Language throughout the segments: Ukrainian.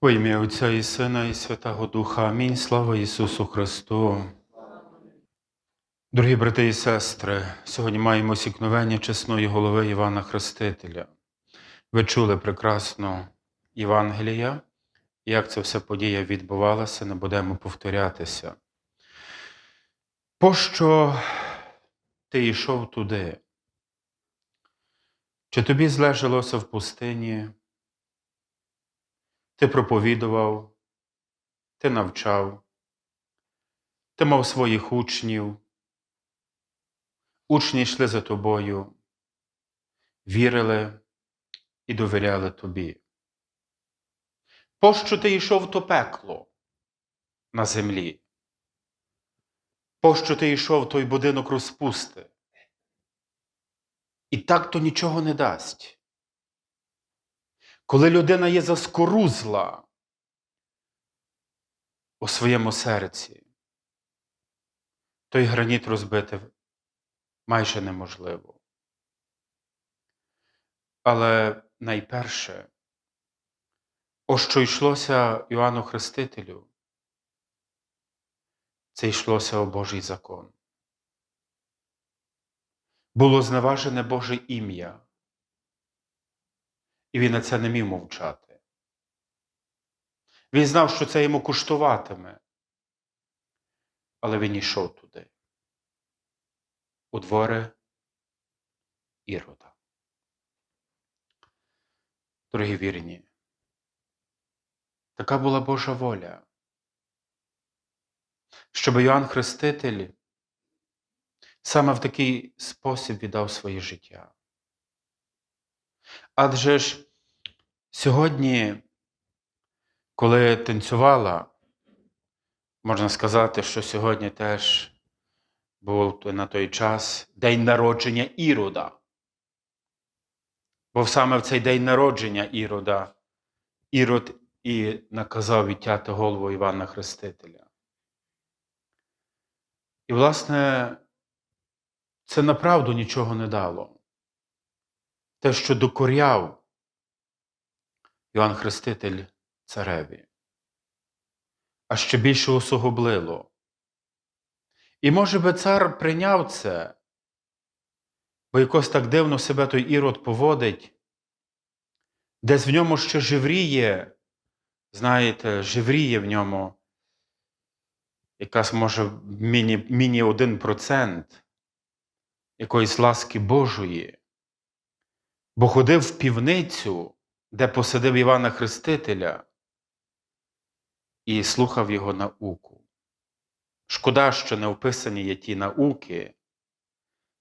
Во ім'я Отця і Сина, і Святого Духа. Амінь. Слава Ісусу Христу. Дорогі брати і сестри, сьогодні маємо сікновення чесної голови Івана Хрестителя. Ви чули прекрасно Євангелія, як це все подія відбувалася, не будемо повторятися. Пощо ти йшов туди? Чи тобі злежалося в пустині? Ти проповідував, ти навчав, ти мав своїх учнів, учні йшли за тобою, вірили і довіряли тобі. Пощо ти йшов то пекло на землі? Пощо ти йшов той будинок розпусти? І так то нічого не дасть. Коли людина є заскорузла у своєму серці, той граніт розбити майже неможливо. Але найперше, о що йшлося Іоанну Хрестителю, це йшлося о Божий закон. Було зневажене Боже ім'я. І він на це не міг мовчати. Він знав, що це йому куштуватиме. Але він йшов туди, у двори Ірода. Дорогі вірні, така була Божа воля, щоб Йоанн Хреститель саме в такий спосіб віддав своє життя. Адже ж сьогодні, коли танцювала, можна сказати, що сьогодні теж був на той час день народження Ірода. Бо саме в цей день народження Ірода Ірод і наказав відтяти голову Івана Хрестителя. І, власне, це направду нічого не дало те, що докоряв Іван Хреститель цареві, а ще більше усугублило. І, може би, цар прийняв це, бо якось так дивно себе той ірод поводить, десь в ньому ще живріє, знаєте, живріє в ньому якась, може, міні, міні 1% якоїсь ласки Божої бо ходив в півницю, де посадив Івана Хрестителя, і слухав його науку. Шкода, що не вписані є ті науки,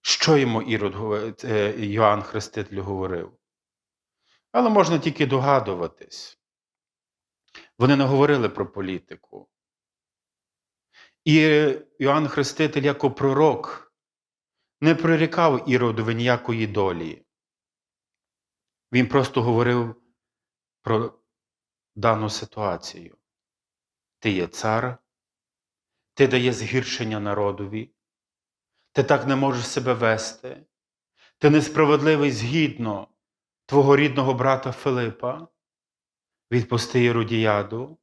що йому Ірод, е, Йоанн Хреститель говорив. Але можна тільки догадуватись. Вони не говорили про політику. І Йоанн Хреститель, як пророк, не прирікав Іродові ніякої долі. Він просто говорив про дану ситуацію. Ти є цар, ти дає згіршення народові, ти так не можеш себе вести, ти несправедливий згідно твого рідного брата Филипа, відпусти Єродіяду,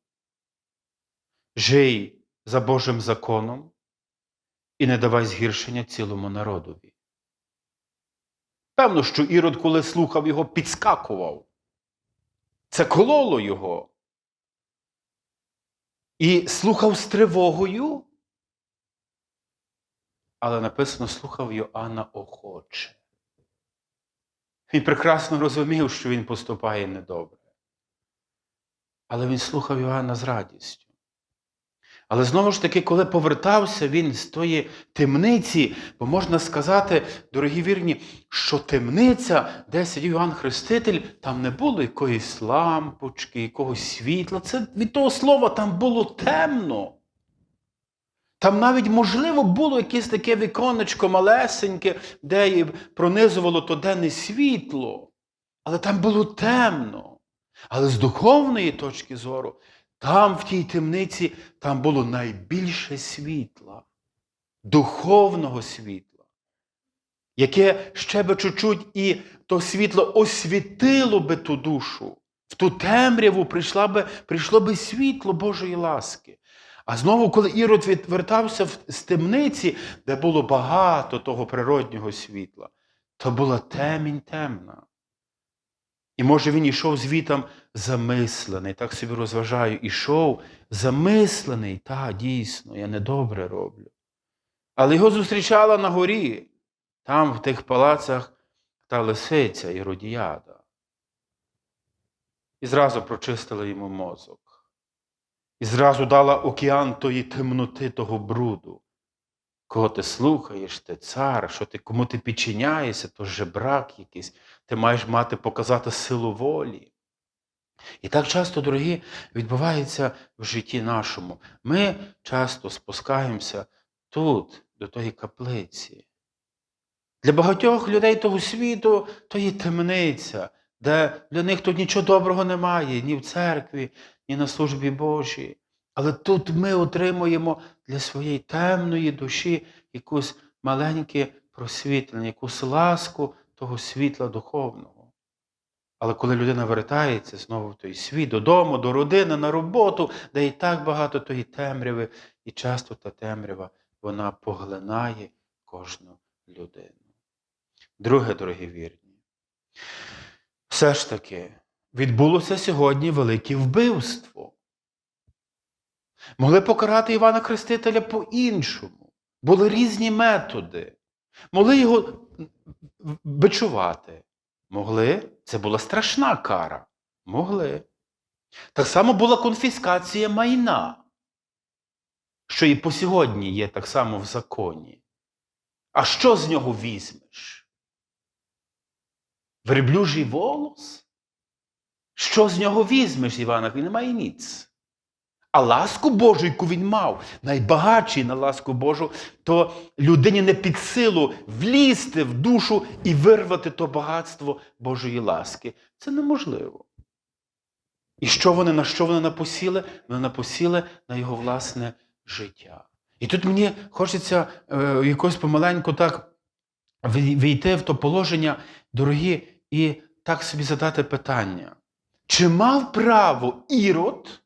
жий за Божим законом і не давай згіршення цілому народові. Певно, що Ірод, коли слухав його, підскакував. Це кололо його. І слухав з тривогою. Але написано, слухав Йоанна охоче. Він прекрасно розумів, що він поступає недобре. Але він слухав Йоанна з радістю. Але знову ж таки, коли повертався він з тої темниці, бо можна сказати, дорогі вірні, що темниця, де сидів Іван Хреститель, там не було якоїсь лампочки, якогось світла. Це від того слова там було темно. Там навіть, можливо, було якесь таке віконечко малесеньке, де пронизувало то денне світло. Але там було темно. Але з духовної точки зору, там, в тій темниці, там було найбільше світла, духовного світла, яке ще би чуть-чуть і то світло освітило би ту душу, В ту темряву прийшла би, прийшло би світло Божої ласки. А знову, коли Ірод вертався в- з темниці, де було багато того природнього світла, то була темінь темна. І може він ішов звітом замислений, так собі розважаю, ішов замислений, та дійсно, я недобре роблю. Але його зустрічала на горі, там, в тих палацах, та лисиця Іродіяда. І зразу прочистила йому мозок. І зразу дала океан тої темноти, того бруду. Кого ти слухаєш, ти цар, що ти, кому ти підчиняєшся, то жебрак якийсь, ти маєш мати показати силу волі. І так часто, дорогі, відбувається в житті нашому. Ми часто спускаємося тут, до тої каплиці. Для багатьох людей того світу то є темниця, де для них тут нічого доброго немає, ні в церкві, ні на службі Божій. Але тут ми отримуємо для своєї темної душі якусь маленьке просвітлення, якусь ласку того світла духовного. Але коли людина вертається знову в той світ, додому, до родини, на роботу, де і так багато тої темряви, і часто та темрява вона поглинає кожну людину. Друге, дорогі вірні, все ж таки відбулося сьогодні велике вбивство. Могли покарати Івана Хрестителя по-іншому. Були різні методи. Могли його бичувати. Могли. Це була страшна кара. Могли. Так само була конфіскація майна, що і по сьогодні є так само в законі. А що з нього візьмеш? Верблюжий волос? Що з нього візьмеш, Івана? Він не має ніц. А ласку Божу, яку він мав, найбагатший на ласку Божу, то людині не під силу влізти в душу і вирвати то багатство Божої ласки. Це неможливо. І що вони, на що вони напосіли? Вони напосіли на його власне життя. І тут мені хочеться е, якось помаленьку так війти в то положення, дорогі, і так собі задати питання. Чи мав право Ірод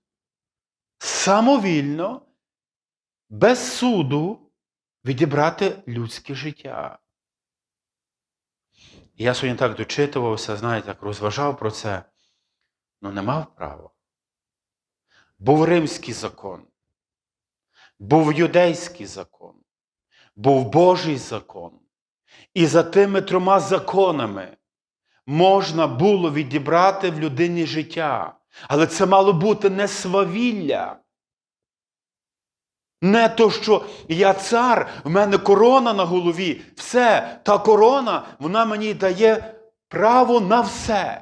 самовільно, без суду відібрати людське життя? Я сьогодні так дочитувався, знаєте, так розважав про це, але не мав права. Був римський закон, був юдейський закон, був Божий закон. І за тими трьома законами можна було відібрати в людині життя. Але це мало бути не свавілля. Не то, що я цар, в мене корона на голові. Все, та корона, вона мені дає право на все.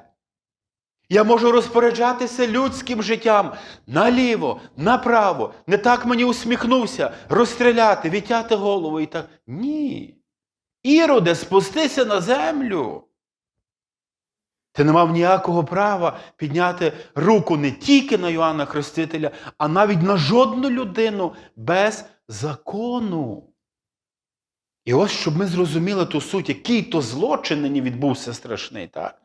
Я можу розпоряджатися людським життям наліво, направо. Не так мені усміхнувся, розстріляти, відтяти голову і так. Ні. Іроде, спустися на землю. Ти не мав ніякого права підняти руку не тільки на Йоанна Хрестителя, а навіть на жодну людину без закону. І ось щоб ми зрозуміли ту суть, який то злочин нині відбувся страшний, так?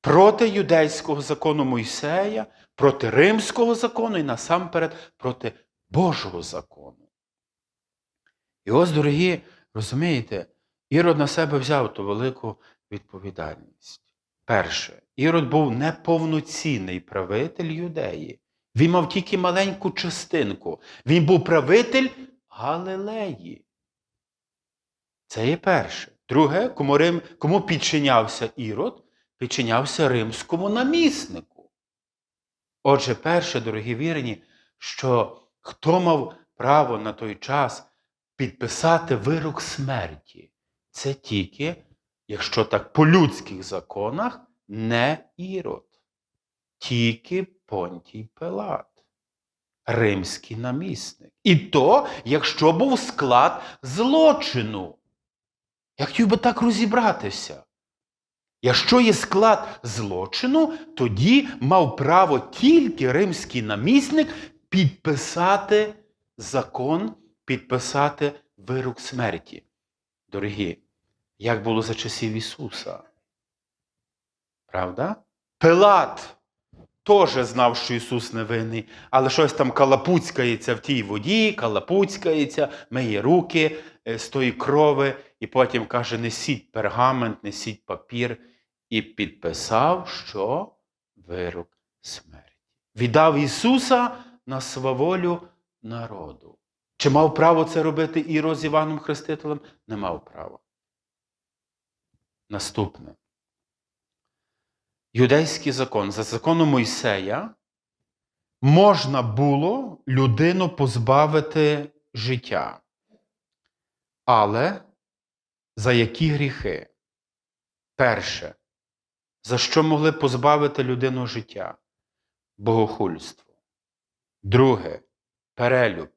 Проти юдейського закону Мойсея, проти римського закону і насамперед проти Божого закону. І ось, дорогі, розумієте, Ірод на себе взяв ту велику відповідальність. Перше, Ірод був неповноцінний правитель юдеї. Він мав тільки маленьку частинку. Він був правитель Галилеї. Це є перше. Друге, кому, Рим, кому підчинявся Ірод, підчинявся римському наміснику. Отже, перше, дорогі вірні, що хто мав право на той час підписати вирок смерті, це тільки, якщо так по людських законах, не Ірод, тільки Понтій Пилат, римський намісник. І то, якщо був склад злочину. Я хотів би так розібратися. Якщо є склад злочину, тоді мав право тільки римський намісник підписати закон, підписати вирок смерті. Дорогі, як було за часів Ісуса? Правда? Пилат теж знав, що Ісус невинний, але щось там калапуцькається в тій воді, калапуцькається, миє руки е, з тої крови, і потім каже: несіть пергамент, несіть папір, і підписав, що вирок смерті. Віддав Ісуса на сваволю народу. Чи мав право це робити Іро з Іваном Хрестителем? Не мав права. Наступне. Юдейський закон. За законом Мойсея можна було людину позбавити життя. Але за які гріхи? Перше, за що могли позбавити людину життя? Богохульство. Друге перелюб.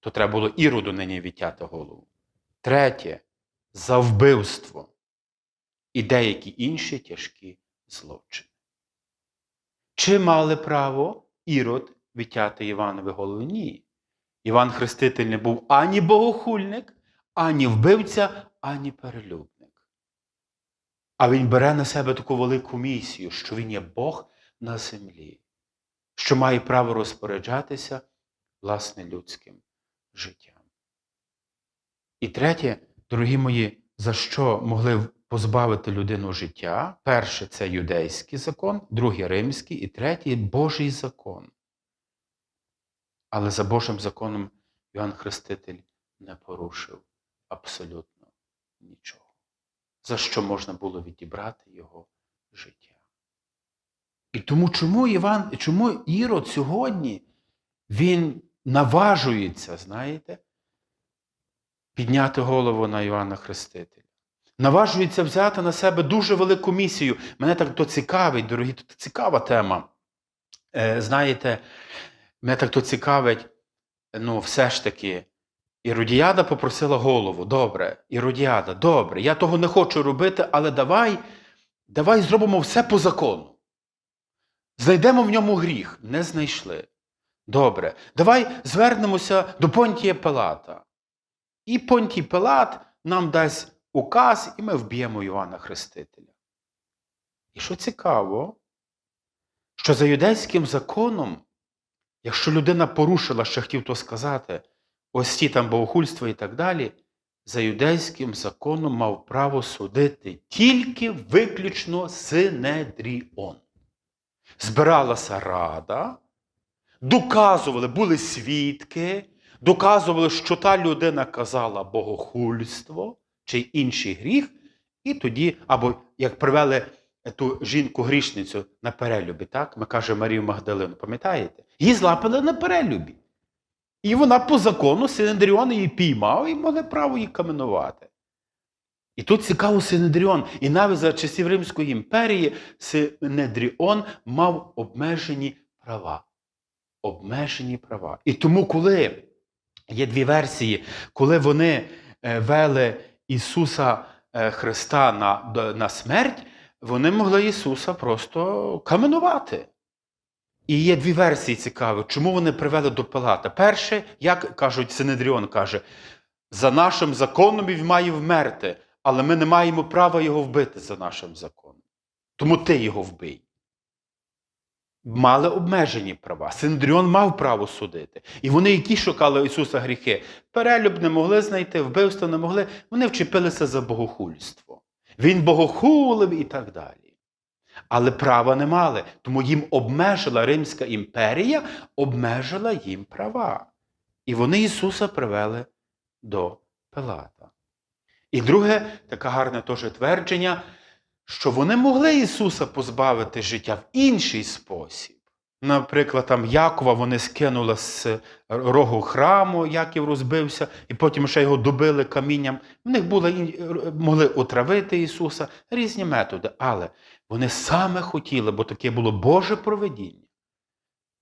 То треба було іроду нині відтяти голову. Третє за вбивство. І деякі інші тяжкі злочини. Чи мали право ірод відтяти Іванові голову? Ні. Іван Хреститель не був ані богохульник, ані вбивця, ані перелюбник. А він бере на себе таку велику місію, що він є Бог на землі, що має право розпоряджатися власне людським життям. І третє, дорогі мої, за що могли позбавити людину життя? Перше це юдейський закон, другий римський, і третій Божий закон. Але за Божим законом Іоанн Хреститель не порушив абсолютно нічого, за що можна було відібрати його життя. І тому чому Іван, чому Ірод сьогодні він наважується, знаєте, підняти голову на Іоанна Хрестителя? Наважується взяти на себе дуже велику місію. Мене так то цікавить, дорогі, то цікава тема. Е, знаєте, мене так то цікавить, ну, все ж таки, Іродіада попросила голову. Добре, Іродіада, добре, я того не хочу робити, але давай, давай зробимо все по закону. Знайдемо в ньому гріх. Не знайшли. Добре, давай звернемося до Понтія Пилата. І Понтій Пилат нам дасть указ, і ми вб'ємо Івана Хрестителя. І що цікаво, що за юдейським законом, якщо людина порушила, ще хотів то сказати, ось ті там богохульства і так далі, за юдейським законом мав право судити тільки виключно Синедріон. Збиралася рада, доказували, були свідки, доказували, що та людина казала богохульство чи інший гріх, і тоді, або як привели ту жінку-грішницю на перелюбі, так? Ми кажемо Марію Магдалину, пам'ятаєте? Її злапали на перелюбі. І вона по закону Синедріон її піймав і мали право її каменувати. І тут цікаво Синедріон. І навіть за часів Римської імперії Синедріон мав обмежені права. Обмежені права. І тому, коли є дві версії, коли вони е, вели Ісуса е, Христа на, на смерть, вони могли Ісуса просто каменувати. І є дві версії цікаві, чому вони привели до Пилата. Перше, як кажуть, Синедріон каже, за нашим законом він має вмерти, але ми не маємо права його вбити за нашим законом. Тому ти його вбий. Мали обмежені права. Синдріон мав право судити. І вони, які шукали Ісуса гріхи, перелюб не могли знайти, вбивство не могли, вони вчепилися за богохульство. Він богохулив і так далі. Але права не мали, тому їм обмежила Римська імперія, обмежила їм права. І вони Ісуса привели до Пилата. І друге, таке гарне теж твердження, що вони могли Ісуса позбавити життя в інший спосіб. Наприклад, там Якова вони скинули з рогу храму, Яків розбився, і потім ще його добили камінням. В них були, могли отравити Ісуса, різні методи. Але вони саме хотіли, бо таке було Боже проведіння.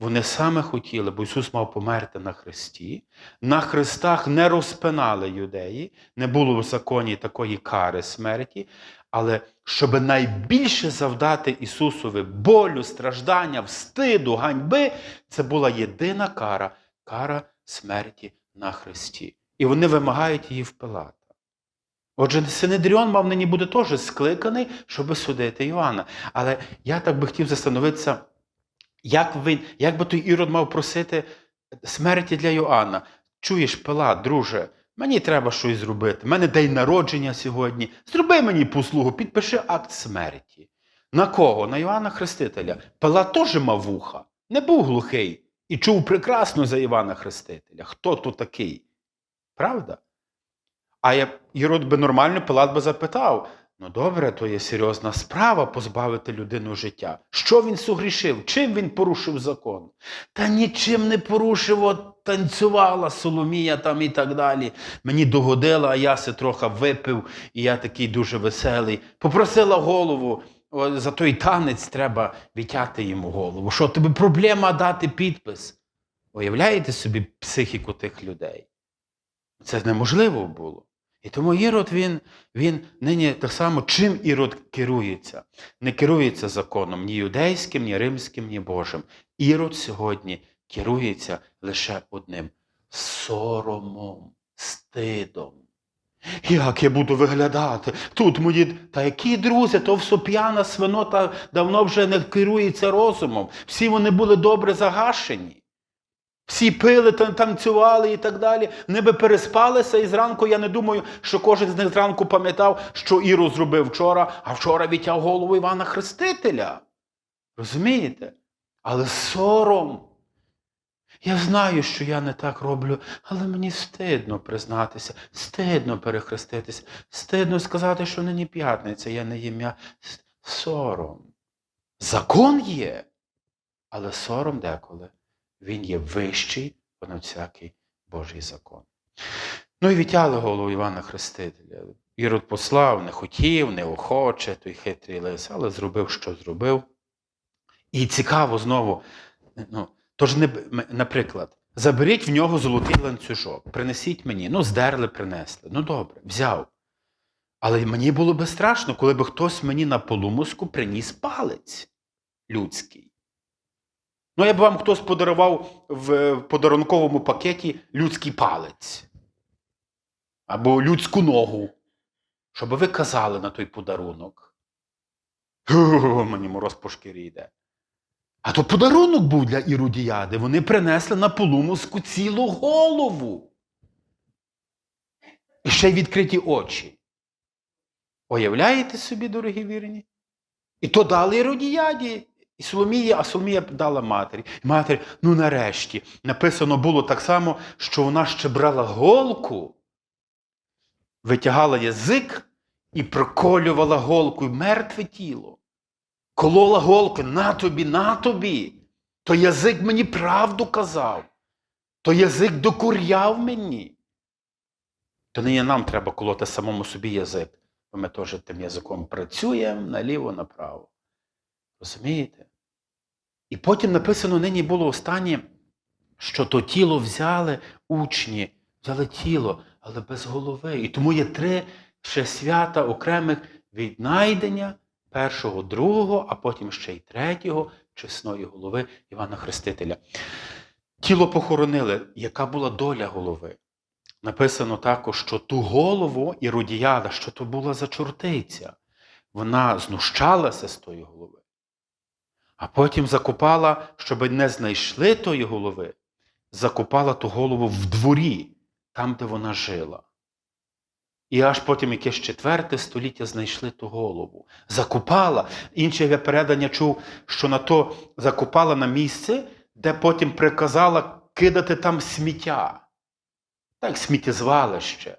Вони саме хотіли, бо Ісус мав померти на хресті. На хрестах не розпинали юдеї, не було в законі такої кари смерті, але щоб найбільше завдати Ісусові болю, страждання, встиду, ганьби, це була єдина кара кара смерті на хресті. І вони вимагають її в Пилата. Отже, Синедріон мав нині буде теж скликаний, щоб судити Іоанна. Але я так би хотів застановитися Як, він, як би той Ірод мав просити смерті для Йоанна? Чуєш, Пилат, друже, мені треба щось зробити. У мене день народження сьогодні. Зроби мені послугу, підпиши акт смерті. На кого? На Івана Хрестителя. Пила теж мав вуха, не був глухий і чув прекрасно за Івана Хрестителя. Хто то такий? Правда? А я, Єрод би нормально, Пилат би запитав: ну добре, то є серйозна справа позбавити людину життя. Що він сугрішив? Чим він порушив закон? Та нічим не порушив, от танцювала Соломія там і так далі. Мені догодила, а я се трохи випив, і я такий дуже веселий. Попросила голову. О, за той танець треба відтяти йому голову. Що тобі проблема дати підпис? Уявляєте собі психіку тих людей? Це неможливо було. І тому Ірод, він, він нині так само, чим Ірод керується? Не керується законом ні юдейським, ні римським, ні Божим. Ірод сьогодні керується лише одним соромом, стидом. Як я буду виглядати? Тут мої. Та які друзі, то все п'яна свинота давно вже не керується розумом. Всі вони були добре загашені. Всі пили, танцювали і так далі. Вони би переспалися, і зранку я не думаю, що кожен з них зранку пам'ятав, що Іру зробив вчора, а вчора відтяв голову Івана Хрестителя. Розумієте? Але сором. Я знаю, що я не так роблю, але мені стидно признатися, стидно перехреститися, стидно сказати, що нині п'ятниця, я не їм. Сором. Закон є, але сором деколи. Він є вищий понад всякий Божий закон. Ну і відтяли голову Івана Хрестителя. Ірод послав, не хотів, не охоче, той хитрий лис, але зробив, що зробив. І цікаво знову, ну, тож, не, наприклад, заберіть в нього золотий ланцюжок, принесіть мені. Ну, здерли, принесли. Ну добре, взяв. Але мені було би страшно, коли б хтось мені на полумиску приніс палець людський. Ну, я б вам хтось подарував в подарунковому пакеті людський палець або людську ногу, щоб ви казали на той подарунок. Мені мороз по шкірі йде. А то подарунок був для іродіяди. Вони принесли на полумиску цілу голову. І ще й відкриті очі. Уявляєте собі, дорогі вірні? І то дали іродіяді. І Соломія, а Соломія дала матері. І матері, ну нарешті, написано було так само, що вона ще брала голку, витягала язик і проколювала голкою мертве тіло. Колола голку на тобі, на тобі. То язик мені правду казав, то язик докуряв мені. То нині нам треба колоти самому собі язик, бо ми теж тим язиком працюємо наліво, направо. Розумієте? І потім написано нині було останнє, що то тіло взяли учні, взяли тіло, але без голови. І тому є три ще свята окремих віднайдення першого, другого, а потім ще й третього чесної голови Івана Хрестителя. Тіло похоронили, яка була доля голови. Написано також, що ту голову Іродіяда, що то була за чортиця. Вона знущалася з тої голови. А потім закопала, щоб не знайшли тої голови, закопала ту голову в дворі, там, де вона жила. І аж потім якесь четверте століття знайшли ту голову. Закопала. Інше я передання чув, що на то закопала на місце, де потім приказала кидати там сміття. Так, сміттєзвалище,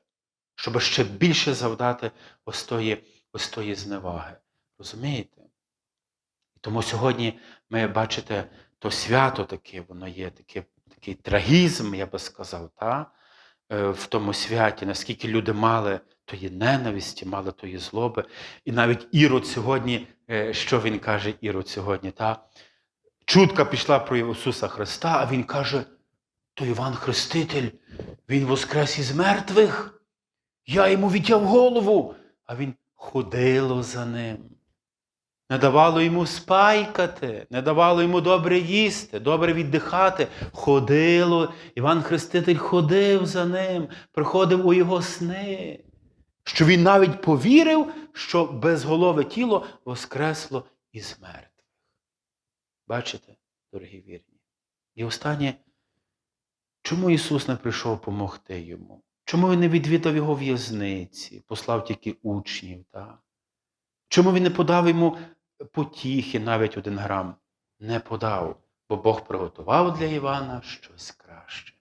щоб ще більше завдати ось тої, ось тої зневаги. Розумієте? Тому сьогодні ми бачите, то свято таке, воно є таке, такий трагізм, я би сказав, та? е, в тому святі, наскільки люди мали тої ненависті, мали тої злоби. І навіть Ірод сьогодні, е, що він каже, Ірод сьогодні, та? чутка пішла про Ісуса Христа, а Він каже, то Іван Хреститель, Він воскрес із мертвих. Я йому відтяв голову, а він ходило за ним. Не давало йому спайкати, не давало йому добре їсти, добре віддихати. Ходило, Іван Хреститель ходив за ним, приходив у його сни. Що він навіть повірив, що безголове тіло воскресло із мертвих. Бачите? дорогі вірні. І останнє, чому Ісус не прийшов помогти йому? Чому Він не відвідав його в'язниці, послав тільки учнів? Та? Чому він не подав йому потіхи навіть один грам? Не подав, бо Бог приготував для Івана щось краще.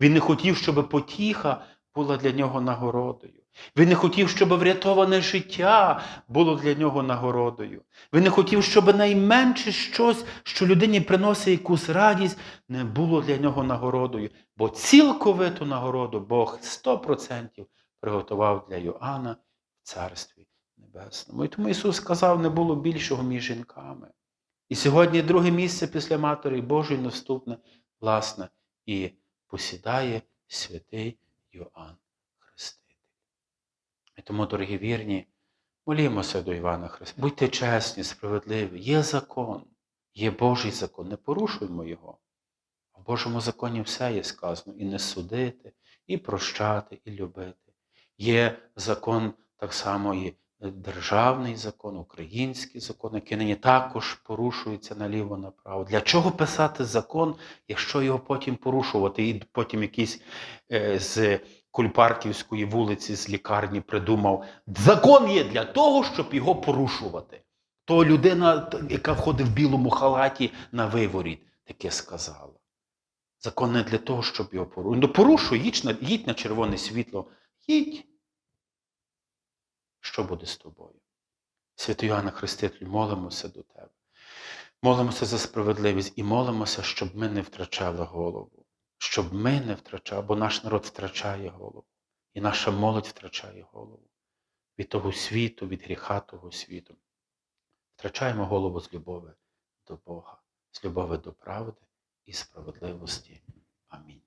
Він не хотів, щоб потіха була для нього нагородою. Він не хотів, щоб врятоване життя було для нього нагородою. Він не хотів, щоб найменше щось, що людині приносить якусь радість, не було для нього нагородою. Бо цілковиту нагороду Бог 100% приготував для Йоанна в Царстві Небесному. І тому Ісус сказав, не було більшого між жінками. І сьогодні друге місце після Матері Божої наступне, власне, і посідає святий Йоанн Хреститель. І тому, дорогі вірні, молімося до Івана Христа. Будьте чесні, справедливі. Є закон, є Божий закон. Не порушуймо його. В Божому законі все є сказано. І не судити, і прощати, і любити. Є закон так само і державний закон, український закон, який нині також порушується наліво-направо. Для чого писати закон, якщо його потім порушувати? І потім якийсь е, з Кульпарківської вулиці, з лікарні придумав. Закон є для того, щоб його порушувати. То людина, яка входить в білому халаті на виворіт, таке сказала. Закон не для того, щоб його порушувати. Ну порушуй, їдь на, їдь на червоне світло, їдь. Що буде з тобою? Святий Йоанна Хрестителю, молимося до тебе. Молимося за справедливість і молимося, щоб ми не втрачали голову. Щоб ми не втрачали, бо наш народ втрачає голову. І наша молодь втрачає голову. Від того світу, від гріха того світу. Втрачаємо голову з любові до Бога, з любові до правди і справедливості.